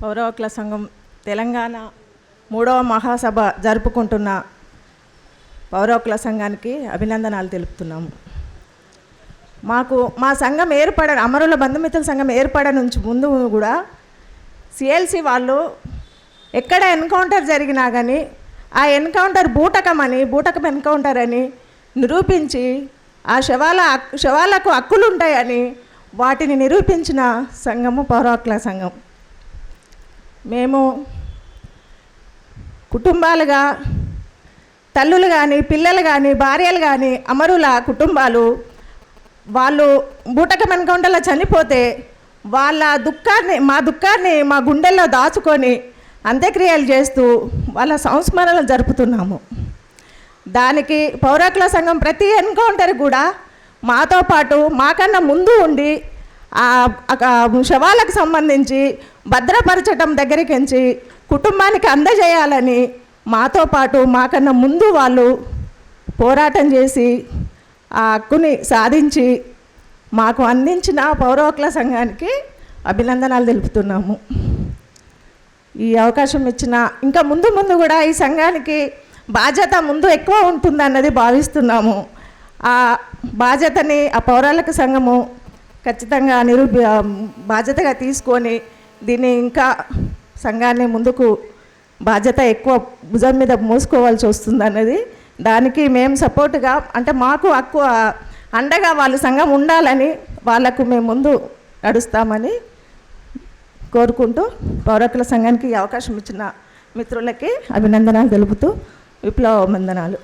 పౌరవకుల సంఘం తెలంగాణ మూడవ మహాసభ జరుపుకుంటున్న పౌరవకుల సంఘానికి అభినందనాలు తెలుపుతున్నాము. మాకు మా సంఘం ఏర్పడ అమరుల బంధుమిత్రుల సంఘం ఏర్పడ నుంచి ముందు కూడా సిఎల్సి వాళ్ళు ఎక్కడ ఎన్కౌంటర్ జరిగినా కానీ ఆ ఎన్కౌంటర్ బూటకం అని బూటకం ఎన్కౌంటర్ అని నిరూపించి ఆ శవాల శవాలకు హక్కులు ఉంటాయని వాటిని నిరూపించిన సంఘము పౌరవకుల సంఘం. మేము కుటుంబాలుగా తల్లులు కానీ పిల్లలు కానీ భార్యలు కానీ అమరుల కుటుంబాలు వాళ్ళు బూటక మెనకొండలో చనిపోతే వాళ్ళ దుఃఖాన్ని మా దుఃఖాన్ని మా గుండెల్లో దాచుకొని అంత్యక్రియలు చేస్తూ వాళ్ళ సంస్మరణలు జరుపుతున్నాము. దానికి పౌరకుల సంఘం ప్రతి ఎన్కౌంటర్ కూడా మాతో పాటు మాకన్నా ముందు ఉండి శవాలకు సంబంధించి భద్రపరచటం దగ్గరికించి కుటుంబానికి అందజేయాలని మాతో పాటు మాకన్నా ముందు వాళ్ళు పోరాటం చేసి ఆ హక్కుని సాధించి మాకు అందించిన పౌరవకుల సంఘానికి అభినందనాలు తెలుపుతున్నాము. ఈ అవకాశం ఇచ్చిన ఇంకా ముందు ముందు కూడా ఈ సంఘానికి బాధ్యత ముందు ఎక్కువ ఉంటుందన్నది భావిస్తున్నాము. ఆ బాధ్యతని ఆ పౌరాలకు సంఘము ఖచ్చితంగా నిరూపి బాధ్యతగా తీసుకొని దీన్ని ఇంకా సంఘాన్ని ముందుకు బాధ్యత ఎక్కువ భుజం మీద మోసుకోవాల్సి వస్తుంది అన్నది. దానికి మేము సపోర్ట్గా అంటే మాకు ఎక్కువ అండగా వాళ్ళ సంఘం ఉండాలని వాళ్ళకు మేము ముందు నడుస్తామని కోరుకుంటూ పౌరకుల సంఘానికి అవకాశం ఇచ్చిన మిత్రులకి అభినందనాలు తెలుపుతూ విప్లవ వందనాలు.